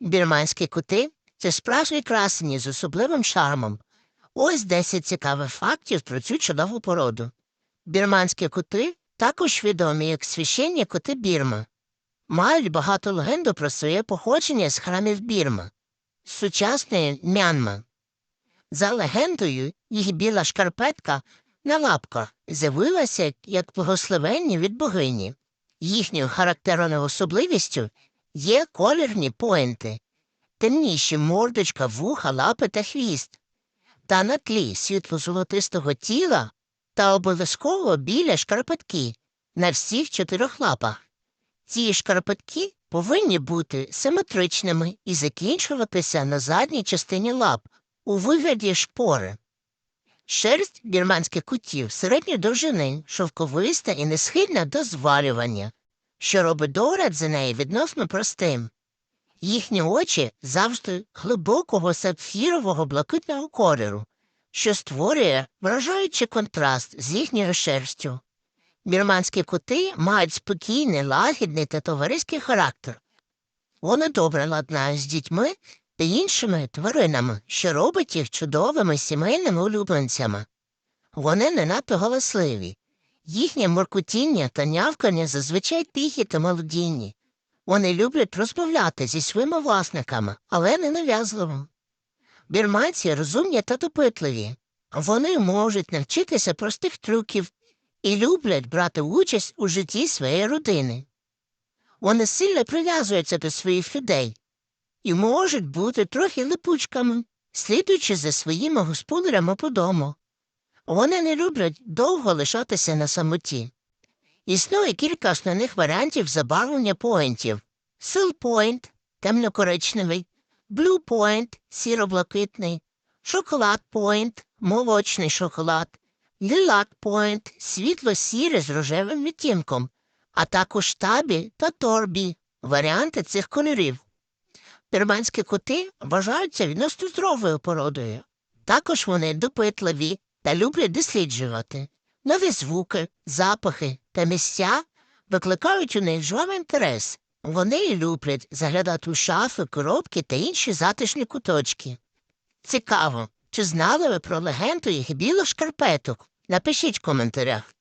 Бірманські коти це справжні красені з особливим шармом. Ось 10 цікавих фактів про цю чудову породу. Бірманські коти також відомі як священні коти Бірма. Мають багато легенду про своє походження з храмів Бірма, сучасної Мянма. За легендою, їх біла шкарпетка на лапках з'явилася як благословення від богині. Їхньою характерною особливістю є колірні поінти, темніші мордочка, вуха, лапи та хвіст, та на тлі світло-золотистого тіла та обов'язково біля шкарпетки на всіх чотирьох лапах. Ці шкарпетки повинні бути симетричними і закінчуватися на задній частині лап у вигляді шпори. Шерсть бірманських кутів середньої довжини, шовковиста і несхильна до звалювання, що робить догляд за нею відносно простим. Їхні очі завжди глибокого сапфірового блакитного кольору, що створює вражаючий контраст з їхньою шерстю. Бірманські коти мають спокійний, лагідний та товариський характер. Вони добре ладнають з дітьми та іншими тваринами, що робить їх чудовими сімейними улюбленцями. Вони не надто голосливі. Їхнє моркотіння та нявкання зазвичай тихі та молодінні. Вони люблять розмовляти зі своїми власниками, але не нав'язливо. Бірманці розумні та допитливі. Вони можуть навчитися простих трюків і люблять брати участь у житті своєї родини. Вони сильно прив'язуються до своїх людей і можуть бути трохи липучками, слідуючи за своїми господарями по дому. Вони не люблять довго лишатися на самоті. Існує кілька основних варіантів забарвлення поінтів. Сил Point – темно-коричневий, Point – сіро-блакитний, Шоколад Point – молочний шоколад, Лілак Point – світло-сіре з рожевим відтінком, а також табі та торбі – варіанти цих кольорів. Бірманські коти вважаються відносно здоровою породою. Також вони допитливі та люблять досліджувати. Нові звуки, запахи та місця викликають у них жвавий інтерес. Вони люблять заглядати у шафи, коробки та інші затишні куточки. Цікаво, чи знали ви про легенду їх білих шкарпеток? Напишіть в коментарях.